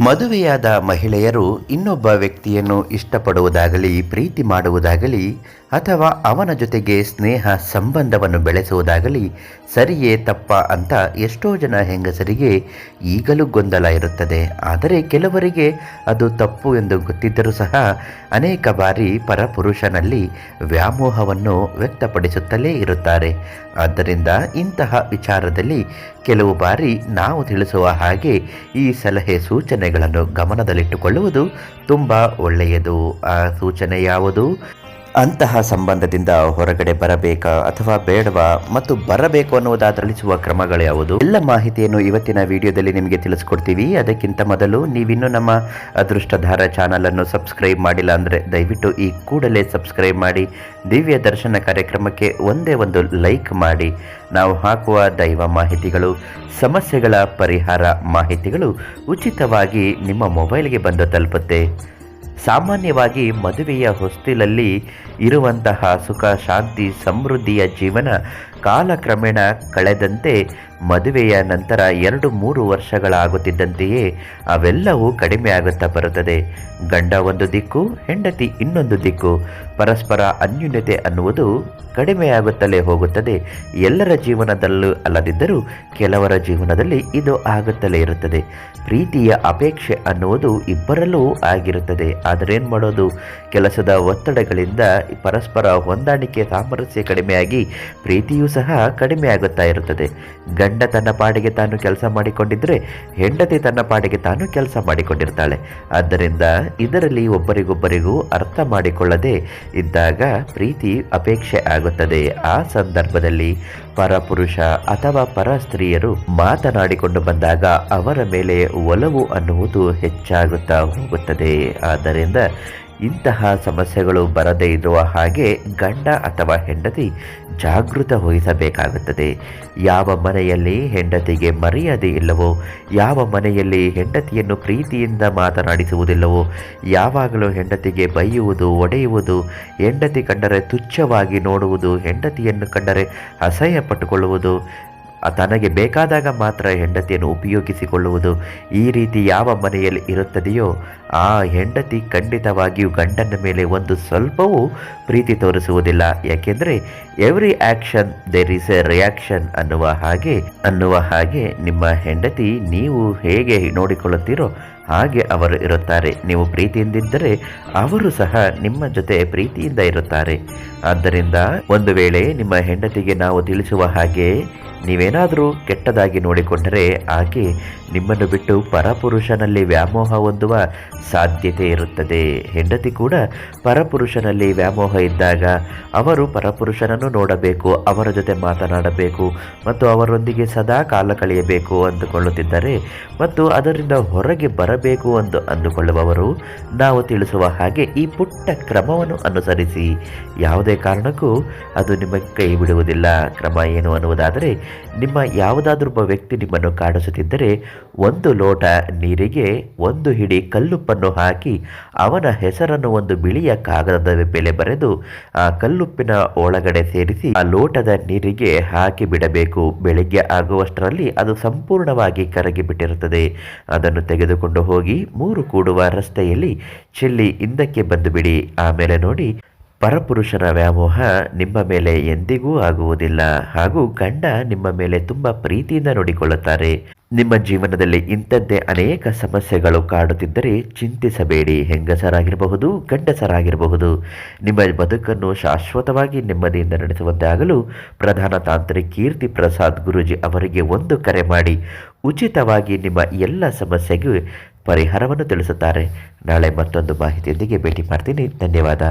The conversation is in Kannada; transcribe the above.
ಮದುವೆಯಾದ ಮಹಿಳೆಯರು ಇನ್ನೊಬ್ಬ ವ್ಯಕ್ತಿಯನ್ನು ಇಷ್ಟಪಡುವುದಾಗಲಿ, ಪ್ರೀತಿ ಮಾಡುವುದಾಗಲಿ, ಅಥವಾ ಅವನ ಜೊತೆಗೆ ಸ್ನೇಹ ಸಂಬಂಧವನ್ನು ಬೆಳೆಸುವುದಾಗಲಿ ಸರಿಯೇ ತಪ್ಪ ಅಂತ ಎಷ್ಟೋ ಜನ ಹೆಂಗಸರಿಗೆ ಈಗಲೂ ಗೊಂದಲ ಇರುತ್ತದೆ. ಆದರೆ ಕೆಲವರಿಗೆ ಅದು ತಪ್ಪು ಎಂದು ಗೊತ್ತಿದ್ದರೂ ಸಹ ಅನೇಕ ಬಾರಿ ಪರಪುರುಷನಲ್ಲಿ ವ್ಯಾಮೋಹವನ್ನು ವ್ಯಕ್ತಪಡಿಸುತ್ತಲೇ ಇರುತ್ತಾರೆ. ಆದ್ದರಿಂದ ಇಂತಹ ವಿಚಾರದಲ್ಲಿ ಕೆಲವು ಬಾರಿ ನಾವು ತಿಳಿಸುವ ಹಾಗೆ ಈ ಸಲಹೆ ಸೂಚನೆಗಳನ್ನು ಗಮನದಲ್ಲಿಟ್ಟುಕೊಳ್ಳುವುದು ತುಂಬ ಒಳ್ಳೆಯದು. ಆ ಸೂಚನೆ ಯಾವುದು? ಅಂತಹ ಸಂಬಂಧದಿಂದ ಹೊರಗಡೆ ಬರಬೇಕಾ ಅಥವಾ ಬೇಡವಾ ಮತ್ತು ಬರಬೇಕು ಅನ್ನುವುದಾದರಳಿಸುವ ಕ್ರಮಗಳು ಯಾವುದು? ಎಲ್ಲ ಮಾಹಿತಿಯನ್ನು ಇವತ್ತಿನ ವಿಡಿಯೋದಲ್ಲಿ ನಿಮಗೆ ತಿಳಿಸ್ಕೊಡ್ತೀವಿ. ಅದಕ್ಕಿಂತ ಮೊದಲು ನೀವಿನ್ನೂ ನಮ್ಮ ಅದೃಷ್ಟಧಾರ ಚಾನಲನ್ನು ಸಬ್ಸ್ಕ್ರೈಬ್ ಮಾಡಿಲ್ಲ ಅಂದರೆ ದಯವಿಟ್ಟು ಈ ಕೂಡಲೇ ಸಬ್ಸ್ಕ್ರೈಬ್ ಮಾಡಿ, ದಿವ್ಯ ದರ್ಶನ ಕಾರ್ಯಕ್ರಮಕ್ಕೆ ಒಂದೇ ಒಂದು ಲೈಕ್ ಮಾಡಿ. ನಾವು ಹಾಕುವ ದೈವ ಮಾಹಿತಿಗಳು, ಸಮಸ್ಯೆಗಳ ಪರಿಹಾರ ಮಾಹಿತಿಗಳು ಉಚಿತವಾಗಿ ನಿಮ್ಮ ಮೊಬೈಲ್ಗೆ ಬಂದು ತಲುಪುತ್ತೆ. ಸಾಮಾನ್ಯವಾಗಿ ಮದುವೆಯ ಹೊಸ್ತಿಲಲ್ಲಿ ಇರುವಂತಹ ಸುಖ ಶಾಂತಿ ಸಮೃದ್ಧಿಯ ಜೀವನ ಕಾಲಕ್ರಮೇಣ ಕಳೆದಂತೆ ಮದುವೆಯ ನಂತರ ಎರಡು ಮೂರು ವರ್ಷಗಳಾಗುತ್ತಿದ್ದಂತೆಯೇ ಅವೆಲ್ಲವೂ ಕಡಿಮೆ ಆಗುತ್ತಾ ಬರುತ್ತದೆ. ಗಂಡ ಒಂದು ದಿಕ್ಕು, ಹೆಂಡತಿ ಇನ್ನೊಂದು ದಿಕ್ಕು. ಪರಸ್ಪರ ಅನ್ಯೂನ್ಯತೆ ಅನ್ನುವುದು ಕಡಿಮೆಯಾಗುತ್ತಲೇ ಹೋಗುತ್ತದೆ. ಎಲ್ಲರ ಜೀವನದಲ್ಲೂ ಅಲ್ಲದಿದ್ದರೂ ಕೆಲವರ ಜೀವನದಲ್ಲಿ ಇದು ಆಗುತ್ತಲೇ ಇರುತ್ತದೆ. ಪ್ರೀತಿಯ ಅಪೇಕ್ಷೆ ಅನ್ನುವುದು ಇಬ್ಬರಲ್ಲೂ ಆಗಿರುತ್ತದೆ. ಆದರೆ ಏನು ಮಾಡೋದು? ಕೆಲಸದ ಒತ್ತಡಗಳಿಂದ ಪರಸ್ಪರ ಹೊಂದಾಣಿಕೆ ಸಾಮರಸ್ಯ ಕಡಿಮೆಯಾಗಿ ಪ್ರೀತಿಯೂ ಸಹ ಕಡಿಮೆ ಆಗುತ್ತಾ ಇರುತ್ತದೆ. ಗಂಡ ತನ್ನ ಪಾಡಿಗೆ ತಾನು ಕೆಲಸ ಮಾಡಿಕೊಂಡಿದ್ದರೆ ಹೆಂಡತಿ ತನ್ನ ಪಾಡಿಗೆ ತಾನು ಕೆಲಸ ಮಾಡಿಕೊಂಡಿರ್ತಾಳೆ. ಆದ್ದರಿಂದ ಇದರಲ್ಲಿ ಒಬ್ಬರಿಗೊಬ್ಬರಿಗೂ ಅರ್ಥ ಮಾಡಿಕೊಳ್ಳದೆ ಇದ್ದಾಗ ಪ್ರೀತಿ ಅಪೇಕ್ಷೆ ಆಗುತ್ತದೆ. ಆ ಸಂದರ್ಭದಲ್ಲಿ ಪರಪುರುಷ ಅಥವಾ ಪರ ಸ್ತ್ರೀಯರು ಮಾತನಾಡಿಕೊಂಡು ಬಂದಾಗ ಅವರ ಮೇಲೆ ಒಲವು ಅನ್ನುವುದು ಹೆಚ್ಚಾಗುತ್ತಾ ಹೋಗುತ್ತದೆ. ಆದ್ದರಿಂದ ಇಂತಹ ಸಮಸ್ಯೆಗಳು ಬರದೇ ಇರುವ ಹಾಗೆ ಗಂಡ ಅಥವಾ ಹೆಂಡತಿ ಜಾಗೃತ ವಹಿಸಬೇಕಾಗುತ್ತದೆ. ಯಾವ ಮನೆಯಲ್ಲಿ ಹೆಂಡತಿಗೆ ಮರ್ಯಾದೆ ಇಲ್ಲವೋ, ಯಾವ ಮನೆಯಲ್ಲಿ ಹೆಂಡತಿಯನ್ನು ಪ್ರೀತಿಯಿಂದ ಮಾತನಾಡಿಸುವುದಿಲ್ಲವೋ, ಯಾವಾಗಲೂ ಹೆಂಡತಿಗೆ ಬೈಯುವುದು, ಒಡೆಯುವುದು, ಹೆಂಡತಿ ಕಂಡರೆ ತುಚ್ಛವಾಗಿ ನೋಡುವುದು, ಹೆಂಡತಿಯನ್ನು ಕಂಡರೆ ಅಸಹ್ಯ ಪಟ್ಟುಕೊಳ್ಳುವುದು ತನಗೆ ಬೇಕಾದಾಗ ಮಾತ್ರ ಹೆಂಡತಿಯನ್ನು ಉಪಯೋಗಿಸಿಕೊಳ್ಳುವುದು ಈ ರೀತಿ ಯಾವ ಮನೆಯಲ್ಲಿ ಇರುತ್ತದೆಯೋ ಆ ಹೆಂಡತಿ ಖಂಡಿತವಾಗಿಯೂ ಗಂಡನ ಮೇಲೆ ಒಂದು ಸ್ವಲ್ಪವೂ ಪ್ರೀತಿ ತೋರಿಸುವುದಿಲ್ಲ. ಯಾಕೆಂದರೆ every action there is a reaction ಅನ್ನುವ ಹಾಗೆ ಅನ್ನುವ ಹಾಗೆ ನಿಮ್ಮ ಹೆಂಡತಿ ನೀವು ಹೇಗೆ ನೋಡಿಕೊಳ್ಳುತ್ತೀರೋ ಹಾಗೆ ಅವರು ಇರುತ್ತಾರೆ. ನೀವು ಪ್ರೀತಿಯಿಂದಿದ್ದರೆ ಅವರು ಸಹ ನಿಮ್ಮ ಜೊತೆ ಪ್ರೀತಿಯಿಂದ ಇರುತ್ತಾರೆ. ಆದ್ದರಿಂದ ಒಂದು ವೇಳೆ ನಿಮ್ಮ ಹೆಂಡತಿಗೆ ನಾವು ತಿಳಿಸುವ ಹಾಗೆ ನೀವೇನಾದರೂ ಕೆಟ್ಟದಾಗಿ ನೋಡಿಕೊಂಡರೆ ಆಕೆ ನಿಮ್ಮನ್ನು ಬಿಟ್ಟು ಪರಪುರುಷನಲ್ಲಿ ವ್ಯಾಮೋಹ ಹೊಂದುವ ಸಾಧ್ಯತೆ ಇರುತ್ತದೆ. ಹೆಂಡತಿ ಕೂಡ ಪರಪುರುಷನಲ್ಲಿ ವ್ಯಾಮೋಹ ಇದ್ದಾಗ ಅವರು ಪರಪುರುಷನನ್ನು ನೋಡಬೇಕು, ಅವರ ಜೊತೆ ಮಾತನಾಡಬೇಕು ಮತ್ತು ಅವರೊಂದಿಗೆ ಸದಾ ಕಾಲ ಕಳೆಯಬೇಕು ಅಂದುಕೊಳ್ಳುತ್ತಿದ್ದರೆ ಮತ್ತು ಅದರಿಂದ ಹೊರಗೆ ಬರಬೇಕು ಎಂದು ಅಂದುಕೊಳ್ಳುವವರು ನಾವು ತಿಳಿಸುವ ಹಾಗೆ ಈ ಪುಟ್ಟ ಕ್ರಮವನ್ನು ಅನುಸರಿಸಿ. ಯಾವುದೇ ಕಾರಣಕ್ಕೂ ಅದು ನಿಮಗೆ ಕೈ ಬಿಡುವುದಿಲ್ಲ. ಕ್ರಮ ಏನು ಅನ್ನುವುದಾದರೆ ನಿಮ್ಮ ಯಾವುದಾದ್ರೂ ಒಬ್ಬ ವ್ಯಕ್ತಿ ನಿಮ್ಮನ್ನು ಕಾಡಿಸುತ್ತಿದ್ದರೆ ಒಂದು ಲೋಟ ನೀರಿಗೆ ಒಂದು ಹಿಡಿ ಕಲ್ಲುಪ್ಪನ್ನು ಹಾಕಿ ಅವನ ಹೆಸರನ್ನು ಒಂದು ಬಿಳಿಯ ಕಾಗದದ ಮೇಲೆ ಬರೆದು ಆ ಕಲ್ಲುಪ್ಪಿನ ಒಳಗಡೆ ಸೇರಿಸಿ ಆ ಲೋಟದ ನೀರಿಗೆ ಹಾಕಿ ಬಿಡಬೇಕು. ಬೆಳಿಗ್ಗೆ ಆಗುವಷ್ಟರಲ್ಲಿ ಅದು ಸಂಪೂರ್ಣವಾಗಿ ಕರಗಿ ಬಿಟ್ಟಿರುತ್ತದೆ. ಅದನ್ನು ತೆಗೆದುಕೊಂಡು ಹೋಗಿ ಮೂರು ಕೂಡುವ ರಸ್ತೆಯಲ್ಲಿ ಚೆಲ್ಲಿ ಹಿಂದಕ್ಕೆ ಬಂದು ಬಿಡಿ ಆಮೇಲೆ ನೋಡಿ ಪರಪುರುಷನ ವ್ಯಾಮೋಹ ನಿಮ್ಮ ಮೇಲೆ ಎಂದಿಗೂ ಆಗುವುದಿಲ್ಲ. ಹಾಗೂ ಗಂಡ ನಿಮ್ಮ ಮೇಲೆ ತುಂಬ ಪ್ರೀತಿಯಿಂದ ನೋಡಿಕೊಳ್ಳುತ್ತಾರೆ. ನಿಮ್ಮ ಜೀವನದಲ್ಲಿ ಇಂಥದ್ದೇ ಅನೇಕ ಸಮಸ್ಯೆಗಳು ಕಾಡುತ್ತಿದ್ದರೆ ಚಿಂತಿಸಬೇಡಿ. ಹೆಂಗಸರಾಗಿರಬಹುದು, ಗಂಡಸರಾಗಿರಬಹುದು. ನಿಮ್ಮ ಬದುಕನ್ನು ಶಾಶ್ವತವಾಗಿ ನೆಮ್ಮದಿಯಿಂದ ನಡೆಸುವಂತೆ ಆಗಲು ಪ್ರಧಾನ ತಾಂತ್ರಿಕ್ ಕೀರ್ತಿ ಪ್ರಸಾದ್ ಗುರುಜಿ ಅವರಿಗೆ ಒಂದು ಕರೆ ಮಾಡಿ, ಉಚಿತವಾಗಿ ನಿಮ್ಮ ಎಲ್ಲ ಸಮಸ್ಯೆಗೂ ಪರಿಹಾರವನ್ನು ತಿಳಿಸುತ್ತಾರೆ. ನಾಳೆ ಮತ್ತೊಂದು ಮಾಹಿತಿಯೊಂದಿಗೆ ಭೇಟಿ ಮಾಡ್ತೀನಿ. ಧನ್ಯವಾದ.